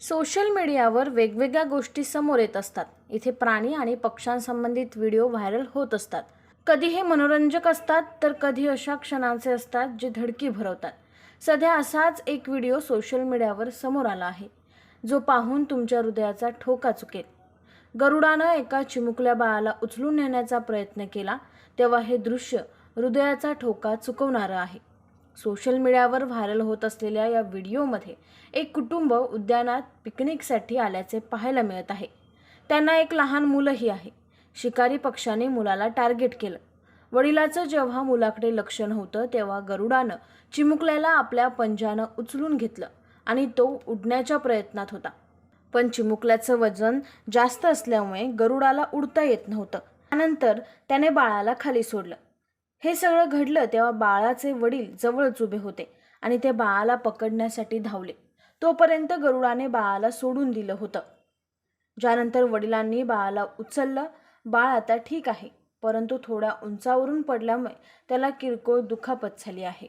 Social मीडियावर वेगवेगळ्या गोष्टी समोर येत असतात. इथे प्राणी आणि पक्ष्यांसंबंधित व्हिडिओ व्हायरल होत असतात. कधी हे मनोरंजक असतात तर कधी अशा क्षणांचे असतात जे धडकी भरवतात. सध्या असाच एक व्हिडिओ सोशल मीडियावर समोर आला आहे जो पाहून तुमच्या हृदयाचा ठोका चुकेल. गरुडानं एका चिमुकल्या बाळाला उचलून नेण्याचा प्रयत्न केला तेव्हा हे दृश्य हृदयाचा ठोका चुकवणारं आहे. सोशल मीडियावर व्हायरल होत असलेल्या या व्हिडिओमध्ये एक कुटुंब उद्यानात पिकनिकसाठी आल्याचे पाहायला मिळत आहे. त्यांना एक लहान मुलंही आहे. शिकारी पक्षाने मुलाला टार्गेट केलं. वडिलाचं जेव्हा मुलाकडे लक्ष नव्हतं तेव्हा गरुडानं चिमुकल्याला आपल्या पंजानं उचलून घेतलं आणि तो उडण्याच्या प्रयत्नात होता. पण चिमुकल्याचं वजन जास्त असल्यामुळे गरुडाला उडता येत नव्हतं. त्यानंतर त्याने बाळाला खाली सोडलं. हे सगळं घडलं तेव्हा बाळाचे वडील जवळच उभे होते आणि ते बाळाला पकडण्यासाठी धावले. तोपर्यंत गरुडाने बाळाला सोडून दिलं होतं. ज्यानंतर वडिलांनी बाळाला उचललं बाळ आता ठीक आहे. परंतु थोड्या उंचावरून पडल्यामुळे त्याला किरकोळ दुखापत झाली आहे.